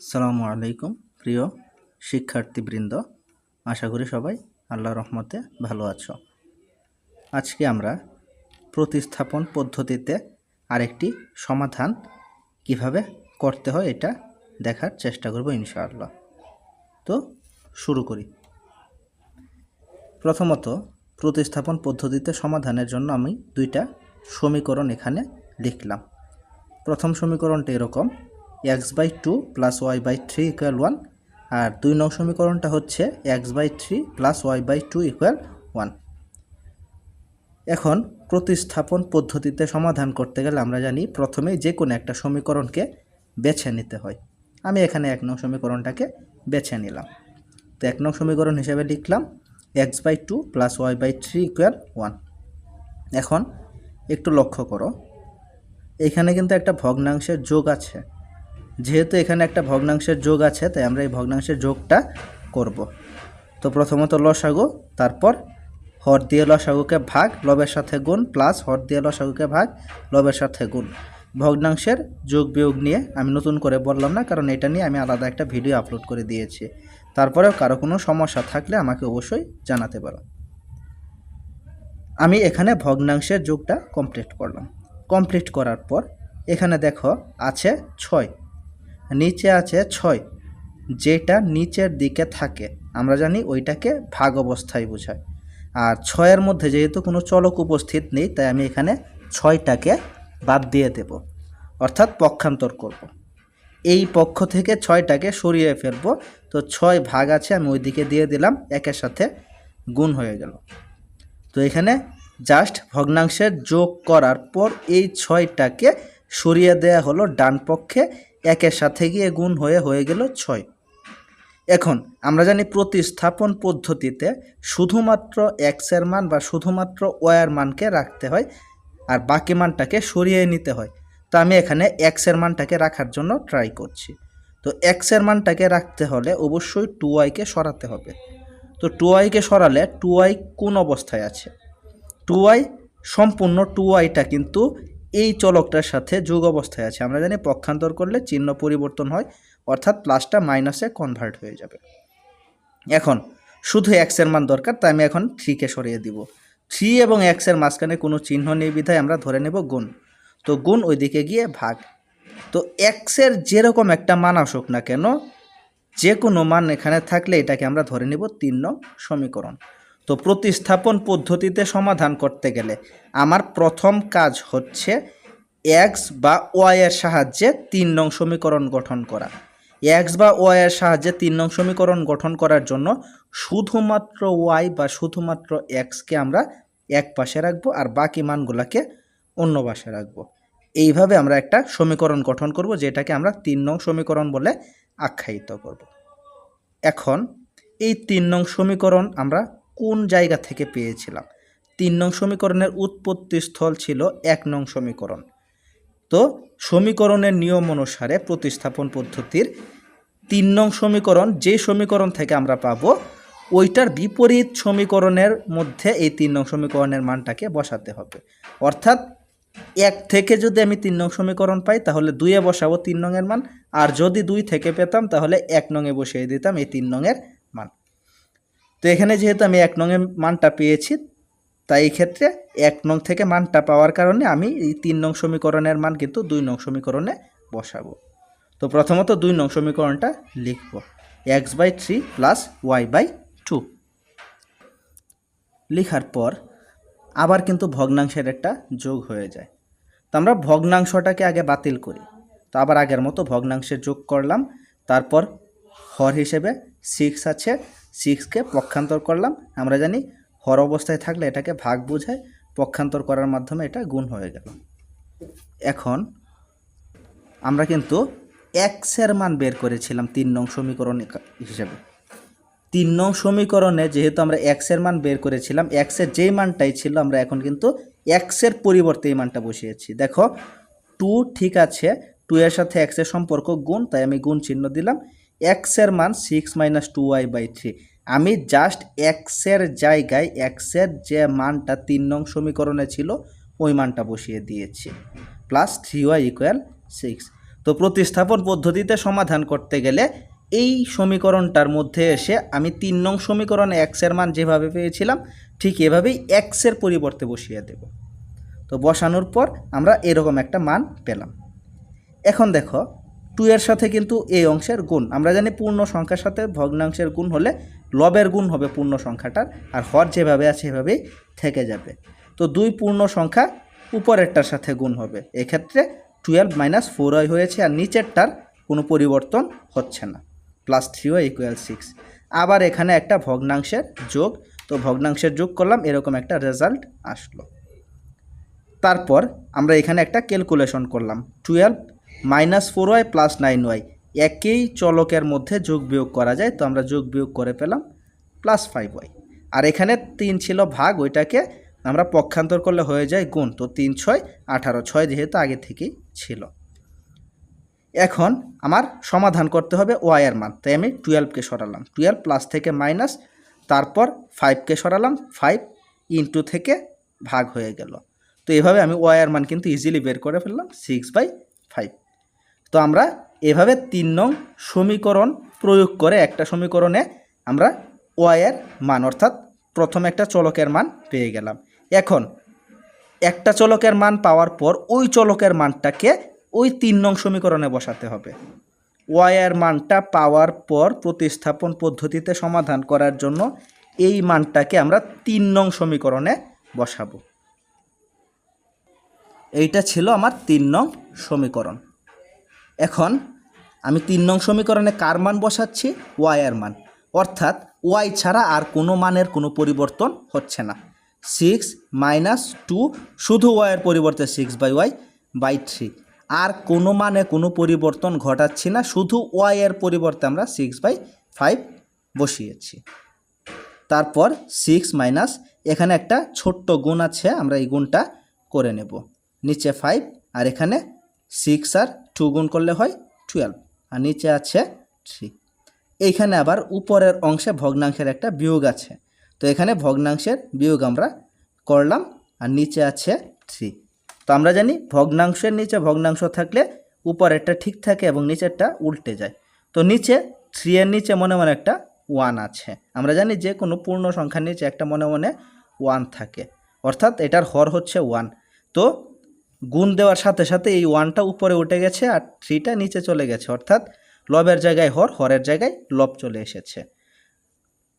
আসসালামু আলাইকুম, প্রিয় শিক্ষার্থীবৃন্দ। আশা করি সবাই আল্লাহ রহমতে ভালো আছো। আজকে আমরা প্রতিস্থাপন পদ্ধতিতে আরেকটি সমাধান কীভাবে করতে হয় এটা দেখার চেষ্টা করব ইনশাআল্লাহ। তো শুরু করি। প্রথমত প্রতিস্থাপন পদ্ধতিতে সমাধানের জন্য আমি দুইটা সমীকরণ এখানে লিখলাম। প্রথম সমীকরণটা এরকম x by two plus y by three equal one. আর দুই নং সমীকরণটা হচ্ছে x by three plus y by two equal one. এখন প্রতিস্থাপন পদ্ধতিতে সমাধান করতে গেলে আমরা জানি প্রথমে যে কোনো একটা সমীকরণকে বেছে নিতে হয়। আমি এখানে এক নং সমীকরণটাকে বেছে নিলাম। তো এক নং সমীকরণ হিসেবে লিখলাম x by two plus y by three equal one. এখন একটু লক্ষ্য করো। এখানে কিন্তু একটা ভগ্নাংশের যোগ আছে। যেহেতু এখানে একটা ভগ্নাংশের যোগ আছে, তাই আমরা এই ভগ্নাংশের যোগটা করব। তো প্রথমত লসাগু, তারপর হর দিয়ে লসাগুকে ভাগ, লবের সাথে গুণ প্লাস হর দিয়ে লসাগুকে ভাগ, লবের সাথে গুণ। ভগ্নাংশের যোগ বিয়োগ নিয়ে আমি নতুন করে বললাম না, কারণ এটা নিয়ে আমি আলাদা একটা ভিডিও আপলোড করে দিয়েছি। তারপরেও কারও কোনো সমস্যা থাকলে আমাকে অবশ্যই জানাতে পারো। আমি এখানে ভগ্নাংশের যোগটা কমপ্লিট করলাম। কমপ্লিট করার পর এখানে দেখো, আছে ছয়। নিচে আছে ছয়। যেটা নিচের দিকে থাকে। আমরা জানি ওইটাকে ভাগ অবস্থায় বোঝায়। আর ছয়ের মধ্যে যেহেতু কোনো চলক উপস্থিত নেই, তাই আমি এখানে ছয়টাকে বাদ দিয়ে দেব। অর্থাৎ পক্ষান্তর করব। এই পক্ষ থেকে ছয়টাকে সরিয়ে ফেলব। তো ছয় ভাগ আছে, আমি ওইদিকে দিয়ে দিলাম, একের সাথে গুণ হয়ে গেল। তো এখানে জাস্ট ভগ্নাংশের যোগ করার পর এই ছয়টাকে সরিয়ে দেয়া হলো ডান পক্ষে। একের সাথে গিয়ে গুণ হয়ে হয়ে গেল ছয়। এখন আমরা জানি প্রতিস্থাপন পদ্ধতিতে শুধুমাত্র এক্সের মান বা শুধুমাত্র ওয়ার মানকে রাখতে হয় আর বাকি মানটাকে সরিয়ে নিতে হয়। তো আমি এখানে এক্সের মানটাকে রাখার জন্য ট্রাই করছি। তো এক্সের মানটাকে রাখতে হলে অবশ্যই টু ওয়াইকে সরাতে হবে। তো টু ওয়াইকে সরালে টু ওয়াই কোন অবস্থায় আছে? টু ওয়াই সম্পূর্ণ টু ওয়াইটা কিন্তু এই চলকটার সাথে যোগ অবস্থায় আছে। আমরা জানি পক্ষান্তর করলে চিহ্ন পরিবর্তন হয়, অর্থাৎ প্লাসটা মাইনাসে কনভার্ট হয়ে যাবে। এখন, শুধু এক্সের মান দরকার, তাই আমি এখন থ্রিকে সরিয়ে দিব। থ্রি এবং এক্সের মাঝখানে কোনো চিহ্ন নেই বিধায় আমরা ধরে নেব গুণ। তো গুণ ওইদিকে গিয়ে ভাগ। তো এক্সের যেরকম একটা মান আসুক না কেন যে কোনো মান এখানে থাকলে এটাকে আমরা ধরে নেব তিন নং সমীকরণ। তো প্রতিস্থাপন পদ্ধতিতে সমাধান করতে গেলে আমার প্রথম কাজ হচ্ছে এক্স বা ওয়াইয়ের সাহায্যে তিন নং সমীকরণ গঠন করা। এক্স বা ওয়াইয়ের সাহায্যে তিন নং সমীকরণ গঠন করার জন্য শুধুমাত্র ওয়াই বা শুধুমাত্র এক্সকে আমরা এক পাশে রাখব আর বাকি মানগুলোকে অন্য পাশে রাখব। এইভাবে আমরা একটা সমীকরণ গঠন করব, যেটাকে আমরা তিন নং সমীকরণ বলে আখ্যায়িত করব। এখন এই তিন নং সমীকরণ আমরা কোন জায়গা থেকে পেয়েছিলাম? তিন নং সমীকরণের উৎপত্তি স্থল ছিল এক নং সমীকরণ। তো সমীকরণের নিয়ম অনুসারে প্রতিস্থাপন পদ্ধতির তিন নং সমীকরণ যে সমীকরণ থেকে আমরা পাবো, ওইটার বিপরীত সমীকরণের মধ্যে এই তিন নং সমীকরণের মানটাকে বসাতে হবে। অর্থাৎ এক থেকে যদি আমি তিন নং সমীকরণ পাই, তাহলে দুইয়ে বসাবো তিন নংয়ের মান, আর যদি দুই থেকে পেতাম, তাহলে এক নংয়ে বসিয়ে দিতাম এই তিন নংয়ের মান। তো এখানে যেহেতু আমি এক নংয়ের মানটা পেয়েছি, তাই এই ক্ষেত্রে এক নং থেকে মানটা পাওয়ার কারণে আমি এই তিন নং সমীকরণের মান কিন্তু দুই নং সমীকরণে বসাবো। তো প্রথমত দুই নং সমীকরণটা লিখব। X by three plus y by two লেখার পর আবার কিন্তু ভগ্নাংশের একটা যোগ হয়ে যায়। তো আমরা ভগ্নাংশটাকে আগে বাতিল করি। তো আবার আগের মতো ভগ্নাংশের যোগ করলাম। তারপর হর হিসেবে সিক্স আছে। সিক্সকে পক্ষান্তর করলাম। আমরা জানি হর অবস্থায় থাকলে এটাকে ভাগ বোঝায়, পক্ষান্তর করার মাধ্যমে এটা গুণ হয়ে গেল। এখন আমরা কিন্তু এক্সের মান বের করেছিলাম তিন নং সমীকরণ হিসেবে। তিন নং সমীকরণে যেহেতু আমরা এক্সের মান বের করেছিলাম এক্সের যেই মানটাই ছিল, আমরা এখন কিন্তু এক্সের পরিবর্তে এই মানটা বসিয়েছি। দেখো টু ঠিক আছে টু এর সাথে এক্সের সম্পর্ক গুণ, তাই আমি গুণ চিহ্ন দিলাম। এক্সের মান six minus two y by three আমি জাস্ট এক্সের জায়গায় এক্সের যে মানটা তিন নং সমীকরণে ছিল, ওই মানটা বসিয়ে দিয়েছি। Plus three y equal six তো প্রতিস্থাপন পদ্ধতিতে সমাধান করতে গেলে এই সমীকরণটার মধ্যে এসে আমি তিন নং সমীকরণে এক্সের মান যেভাবে পেয়েছিলাম, ঠিক এভাবেই এক্সের পরিবর্তে বসিয়ে দেব। তো বসানোর পর আমরা এরকম একটা মান পেলাম। এখন দেখো টু এর সাথে কিন্তু এই অংশের গুণ। আমরা জানি পূর্ণ সংখ্যার সাথে ভগ্নাংশের গুণ হলে লবের গুণ হবে পূর্ণ সংখ্যাটার, আর হর যেভাবে আছে সেভাবেই থেকে যাবে। তো দুই পূর্ণ সংখ্যা উপরেরটার সাথে গুণ হবে। এক্ষেত্রে টুয়েলভ মাইনাস ফোর ওয়াই হয়েছে, আর নিচেরটার কোনো পরিবর্তন হচ্ছে না। Plus three y equal six আবার এখানে একটা ভগ্নাংশের যোগ, তো ভগ্নাংশের যোগ করলাম, এরকম একটা রেজাল্ট আসলো। তারপর আমরা এখানে একটা ক্যালকুলেশন করলাম। Twelve minus four y plus nine y. একই চলকের মধ্যে যোগ বিয়োগ করা যায়, তো আমরা যোগ বিয়োগ করে পেলাম প্লাস ফাইভ ওয়াই। আর এখানে তিন ছিল ভাগ, ওইটাকে আমরা পক্ষান্তর করলে হয়ে যায় গুণ, তো তিন ছয়, আঠারো ছয় যেহেতু আগে থেকেই ছিল। এখন আমার সমাধান করতে হবে ওয়াইয়ের মান, তাই আমি টুয়েলভকে সরালাম। টুয়েলভ প্লাস থেকে মাইনাস, তারপর ফাইভকে সরালাম, ফাইভ ইন্টু থেকে ভাগ হয়ে গেল। তো এভাবে আমি ওয়াইয়ের মান কিন্তু ইজিলি বের করে ফেললাম সিক্স বাই ফাইভ তো আমরা এভাবে তিন নং সমীকরণ প্রয়োগ করে একটা সমীকরণে আমরা ওয়াইয়ের মান, অর্থাৎ প্রথম একটা চলকের মান পেয়ে গেলাম। এখন একটা চলকের মান পাওয়ার পর ওই চলকের মানটাকে ওই তিন নং সমীকরণে বসাতে হবে। ওয়াইয়ের মানটা পাওয়ার পর প্রতিস্থাপন পদ্ধতিতে সমাধান করার জন্য এই মানটাকে আমরা তিন নং সমীকরণে বসাবো। এইটা ছিল আমার তিন নং সমীকরণ। এখন আমি তিন নং সমীকরণে কার মান বসাচ্ছি? ওয়াইয়ের মান। অর্থাৎ ওয়াই ছাড়া আর কোনো মানের কোনো পরিবর্তন হচ্ছে না। সিক্স মাইনাস টু শুধু ওয়াইয়ের পরিবর্তে six by y by three. আর কোনো মানে কোনো পরিবর্তন ঘটাচ্ছি না, শুধু ওয়াইয়ের পরিবর্তে আমরা সিক্স বাই ফাইভ বসিয়েছি। তারপর সিক্স মাইনাস, এখানে একটা ছোট্ট গুণ আছে, আমরা এই গুণটা করে নেব। নিচে ফাইভ আর এখানে সিক্স আর টু গুণ করলে হয় টুয়েলভ আর নিচে আছে থ্রি এইখানে আবার উপরের অংশে ভগ্নাংশের একটা বিয়োগ আছে। তো এখানে ভগ্নাংশের বিয়োগ আমরা করলাম, আর নিচে আছে থ্রি তো আমরা জানি ভগ্নাংশের নিচে ভগ্নাংশ থাকলে উপরেরটা ঠিক থাকে এবং নিচেরটা উল্টে যায়। তো নিচে থ্রি এর নিচে মনে মনে একটা ওয়ান আছে। আমরা জানি যে কোনো পূর্ণ সংখ্যার নিচে একটা মনে মনে ওয়ান থাকে। অর্থাৎ এটার হর হচ্ছে ওয়ান তো গুণ দেওয়ার সাথে সাথে এই ওয়ানটা উপরে উঠে গেছে আর থ্রিটা নিচে চলে গেছে। অর্থাৎ লবের জায়গায় হর, হরের জায়গায় লব চলে এসেছে।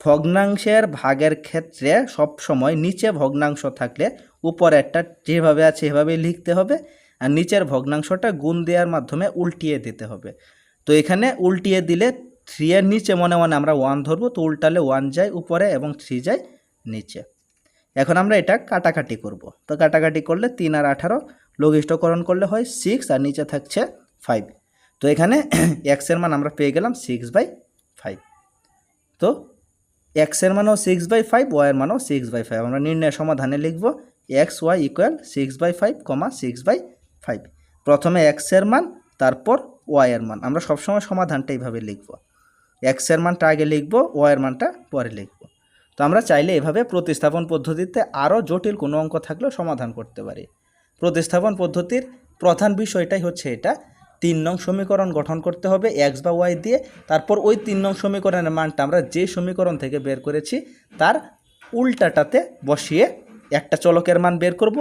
ভগ্নাংশের ভাগের ক্ষেত্রে সব সময় নিচে ভগ্নাংশ থাকলে উপরে একটা যেভাবে আছে এভাবেই লিখতে হবে আর নিচের ভগ্নাংশটা গুণ দেওয়ার মাধ্যমে উল্টিয়ে দিতে হবে। তো এখানে উল্টিয়ে দিলে থ্রি এর নিচে মনে মনে আমরা ওয়ান ধরবো, তো উল্টালে ওয়ান যায় উপরে এবং থ্রি যায় নিচে। এখন আমরা এটা কাটাকাটি করব। তো কাটাকাটি করলে তিন আর আঠারো লঘিষ্ঠকরণ করলে হয় সিক্স আর নিচে থাকছে ফাইভ তো এখানে এক্সের মান আমরা পেয়ে গেলাম সিক্স বাই ফাইভ তো এক্সের মানও সিক্স বাই ফাইভ ওয়াইয়ের মানও সিক্স বাই ফাইভ আমরা নির্ণয় সমাধানে লিখব x y equal six by five comma six by five প্রথমে এক্সের মান, তারপর ওয়াইয়ের মান। আমরা সবসময় সমাধানটা এইভাবে লিখব। এক্সের মানটা আগে লিখব ওয়াইয়ের মানটা পরে লিখব। তো আমরা চাইলে এভাবে প্রতিস্থাপন পদ্ধতিতে আরও জটিল কোনো অঙ্ক থাকলেও সমাধান করতে পারি। প্রতিস্থাপন পদ্ধতির প্রধান বিষয়টাই হচ্ছে এটা। তিন নং সমীকরণ গঠন করতে হবে এক্স বা ওয়াই দিয়ে। তারপর ওই তিন নং সমীকরণের মানটা আমরা যে সমীকরণ থেকে বের করেছি, তার উল্টাটাতে বসিয়ে একটা চলকের মান বের করব।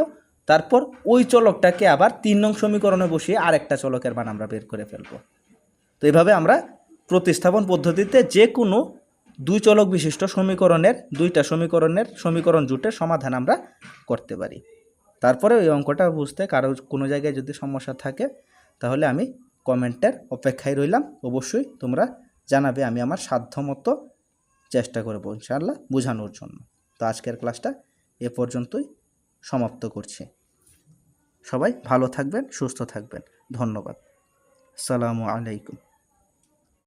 তারপর ওই চলকটাকে আবার তিন নং সমীকরণে বসিয়ে আরেকটা চলকের মান আমরা বের করে ফেলব। তো এইভাবে আমরা প্রতিস্থাপন পদ্ধতিতে যে কোনো দুই চলক বিশিষ্ট সমীকরণের, দুইটা সমীকরণের, সমীকরণ জুটের সমাধান আমরা করতে পারি। তারপরে ওই অঙ্কটা বুঝতে কারও কোনো জায়গায় যদি সমস্যা থাকে, তাহলে আমি কমেন্টের অপেক্ষায় রইলাম। অবশ্যই তোমরা জানাবে, আমি আমার সাধ্যমতো চেষ্টা করব ইনশাআল্লাহ বোঝানোর জন্য। তো আজকের ক্লাসটা এ পর্যন্তই সমাপ্ত করছি। সবাই ভালো থাকবেন, সুস্থ থাকবেন। ধন্যবাদ। আসসালামু আলাইকুম।